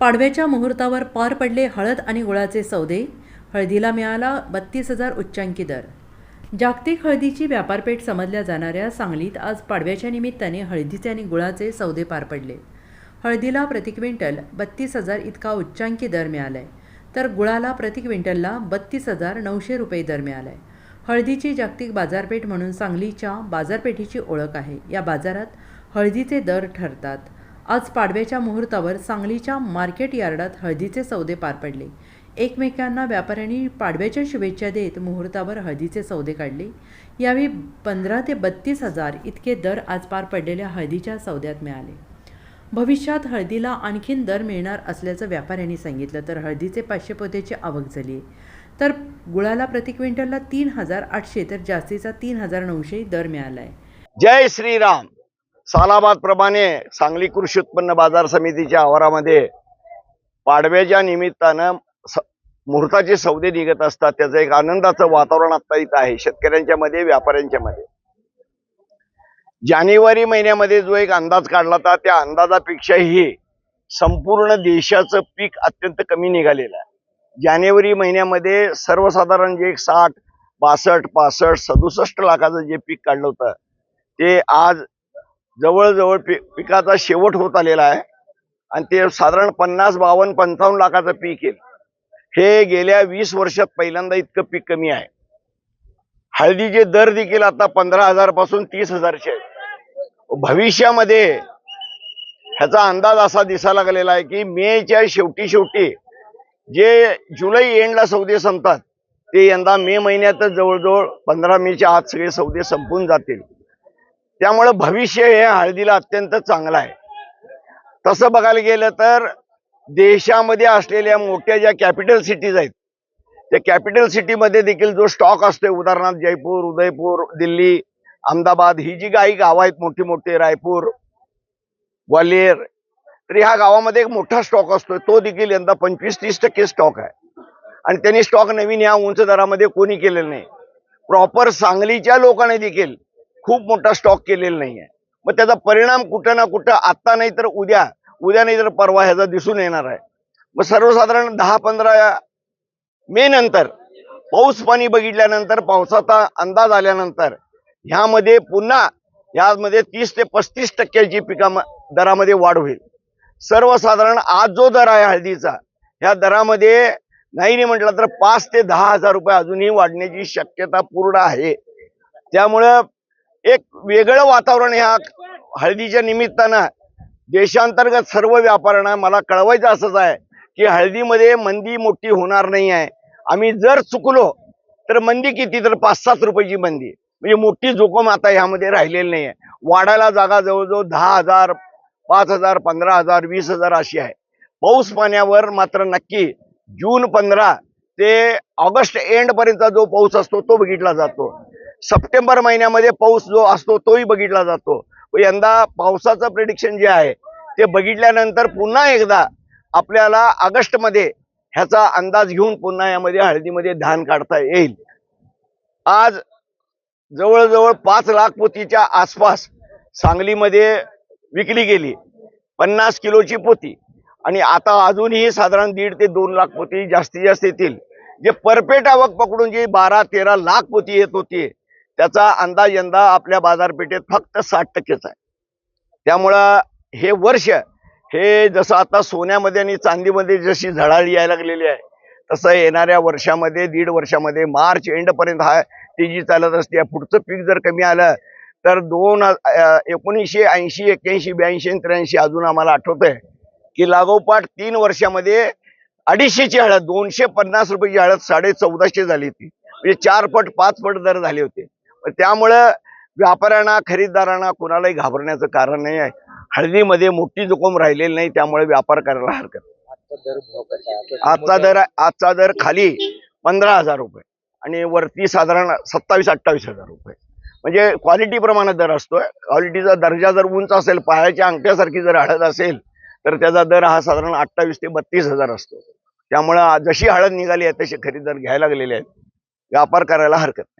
पाडव्याच्या मुहूर्तावर पार पडले हळद आणि गुळाचे सौदे. हळदीला मिळाला बत्तीस हजार उच्चांकी दर. जागतिक हळदीची व्यापारपेठ समजल्या जाणाऱ्या सांगलीत आज पाडव्याच्या निमित्ताने हळदीचे आणि गुळाचे सौदे पार पडले. हळदीला प्रति क्विंटल बत्तीस हजार इतका उच्चांकी दर मिळालाय. तर गुळाला प्रति क्विंटलला बत्तीस हजार नऊशे रुपये दर मिळालाय. हळदीची जागतिक बाजारपेठ म्हणून सांगलीच्या बाजारपेठेची ओळख आहे. या बाजारात हळदीचे दर ठरतात. आज पाडव्याच्या मुहूर्तावर सांगलीच्या मार्केट यार्डात हळदीचे सौदे पार पडले. एकमेकांना व्यापाऱ्यांनी पाडव्याच्या शुभेच्छा देत मुहूर्तावर हळदीचे सौदे काढले. यावेळी पंधरा ते बत्तीस हजार इतके दर आज पार पडलेल्या हळदीच्या सौद्यात मिळाले. भविष्यात हळदीला आणखीन दर मिळणार असल्याचं व्यापाऱ्यांनी सांगितलं तर हळदीचे पाचशे पोत्याची आवक झाली आहे तर गुळाला प्रति क्विंटलला तीन हजार आठशे तर जास्तीचा तीन हजार नऊशे दर मिळाला आहे जय श्रीराम! सालाबाद प्रमाणे सांगली कृषी उत्पन्न बाजार समितीच्या आवारामध्ये पाडव्याच्या निमित्तानं स- मुहूर्ताचे सौदे निघत असतात. त्याचं एक आनंदाचं वातावरण आता इथं आहे शेतकऱ्यांच्या मध्ये व्यापाऱ्यांच्या मध्ये. जानेवारी महिन्यामध्ये जो एक अंदाज काढला होता त्या अंदाजापेक्षाही संपूर्ण देशाचं पीक अत्यंत कमी निघालेलं आहे. जानेवारी महिन्यामध्ये सर्वसाधारण जे एक साठ बासष्ट पासष्ट सदुसष्ट लाखाचं जे पीक काढलं होतं ते आज जवळजवळ पी पिकाचा शेवट होत आलेला आहे. आणि ते साधारण पन्नास बावन्न पंचावन्न लाखाचं पीक येईल. हे गेल्या वीस वर्षात पहिल्यांदा इतकं पीक कमी आहे. हळदीचे दर देखील आता पंधरा हजारपासून तीस हजारचे आहेत. भविष्यामध्ये ह्याचा अंदाज असा दिसायला लागलेला आहे की मेच्या शेवटी शेवटी जे जुलै एंडला सौदे संपतात ते यंदा मे महिन्यातच जवळजवळ पंधरा मेच्या आत सगळे सौदे संपून जातील. त्यामुळे भविष्य हे हळदीला अत्यंत चांगलं आहे. तसं बघायला गेलं तर देशामध्ये असलेल्या मोठ्या ज्या कॅपिटल सिटीज आहेत त्या कॅपिटल सिटीमध्ये देखील जो स्टॉक असतोय उदाहरणार्थ जयपूर उदयपूर दिल्ली अहमदाबाद ही जी काही गावं आहेत मोठी मोठी रायपूर ग्वालियर तर ह्या गावामध्ये एक मोठा स्टॉक असतोय. तो देखील यंदा पंचवीस तीस टक्के स्टॉक आहे. आणि त्यांनी स्टॉक नवीन ह्या उंच दरामध्ये कोणी केलेलं नाही. प्रॉपर सांगलीच्या लोकांनी देखील खूप मोठा स्टॉक केलेला नाहीये. मग त्याचा परिणाम कुठं ना कुठं आत्ता नाही तर उद्या उद्या नाही तर परवा ह्याचा दिसून येणार आहे. मग सर्वसाधारण दहा पंधरा मे नंतर पाऊस पाणी बघितल्यानंतर पावसाचा अंदाज आल्यानंतर ह्यामध्ये पुन्हा यामध्ये तीस ते पस्तीस टक्क्याची पिका दरामध्ये वाढ होईल. सर्वसाधारण आज जो दर आहे हळदीचा ह्या दरामध्ये नाही नाही म्हटलं तर पाच ते दहा हजार रुपये अजूनही वाढण्याची शक्यता पूर्ण आहे. त्यामुळं एक वेगळं वातावरण ह्या हळदीच्या निमित्तानं देशांतर्गत सर्व व्यापाऱ्यांना मला कळवायचं असंच आहे की हळदीमध्ये मंदी मोठी होणार नाही आहे. आम्ही जर चुकलो तर मंदी किती? तर पाच सात रुपयाची मंदी. म्हणजे मोठी जोखम आता ह्यामध्ये राहिलेली नाही आहे. वाढायला जागा जवळजवळ दहा हजार पाच हजार पंधरा हजार वीस हजार अशी आहे. पाऊस पाण्यावर मात्र नक्की जून पंधरा ते ऑगस्ट एंडपर्यंत जो पाऊस असतो तो बघितला जातो. सप्टेंबर महिन्यामध्ये पाऊस जो असतो तोही बघितला जातो. व यंदा पावसाचं प्रेडिक्शन जे आहे ते बघितल्यानंतर पुन्हा एकदा आपल्याला ऑगस्टमध्ये ह्याचा अंदाज घेऊन पुन्हा यामध्ये हळदीमध्ये धान काढता येईल. आज जवळजवळ पाच लाख पोतीच्या आसपास सांगलीमध्ये विकली गेली. पन्नास किलोची पोती. आणि आता अजूनही साधारण दीड ते दोन लाख पोती जास्तीत जास्त येतील. जे परपेट आवक पकडून जी बारा तेरा लाख पोती येत होती त्याचा अंदाज यंदा आपल्या बाजारपेठेत फक्त साठ टक्केच आहे. त्यामुळं हे वर्ष हे जसं आता सोन्यामध्ये आणि चांदीमध्ये जशी झळाळी यायला लागलेली आहे तसं येणाऱ्या वर्षामध्ये दीड वर्षामध्ये मार्च एंडपर्यंत हा तेजी चालत असते पुढचं पीक जर कमी आलं तर दोन एकोणीसशे ऐंशी एक्क्याऐंशी ब्याऐंशी त्र्याऐंशी अजून आम्हाला आठवतंय की लागोपाठ तीन वर्षामध्ये अडीचशेची हळद दोनशे पन्नास रुपयाची हळद साडे चौदाशे झाली होती. म्हणजे चार पट पाच पट दर झाले होते. त्यामुळं व्यापाऱ्यांना खरीददारांना कुणालाही घाबरण्याचं कारण नाही आहे. हळदीमध्ये मोठी जोखम राहिलेली नाही त्यामुळे व्यापार करायला हरकत नाही. आजचा दर आजचा दर खाली पंधरा हजार रुपये आणि वरती साधारण सत्तावीस अठ्ठावीस हजार रुपये. म्हणजे क्वालिटी प्रमाणे दर असतोय. क्वालिटीचा दर्जा जर उंच असेल पायाच्या अंगठ्यासारखी जर हळद असेल तर त्याचा दर हा साधारण अठ्ठावीस ते बत्तीस हजार असतो. त्यामुळं जशी हळद निघाली आहे तसे खरेदीदार घ्यायला लागलेले आहेत. व्यापार करायला हरकत नाही.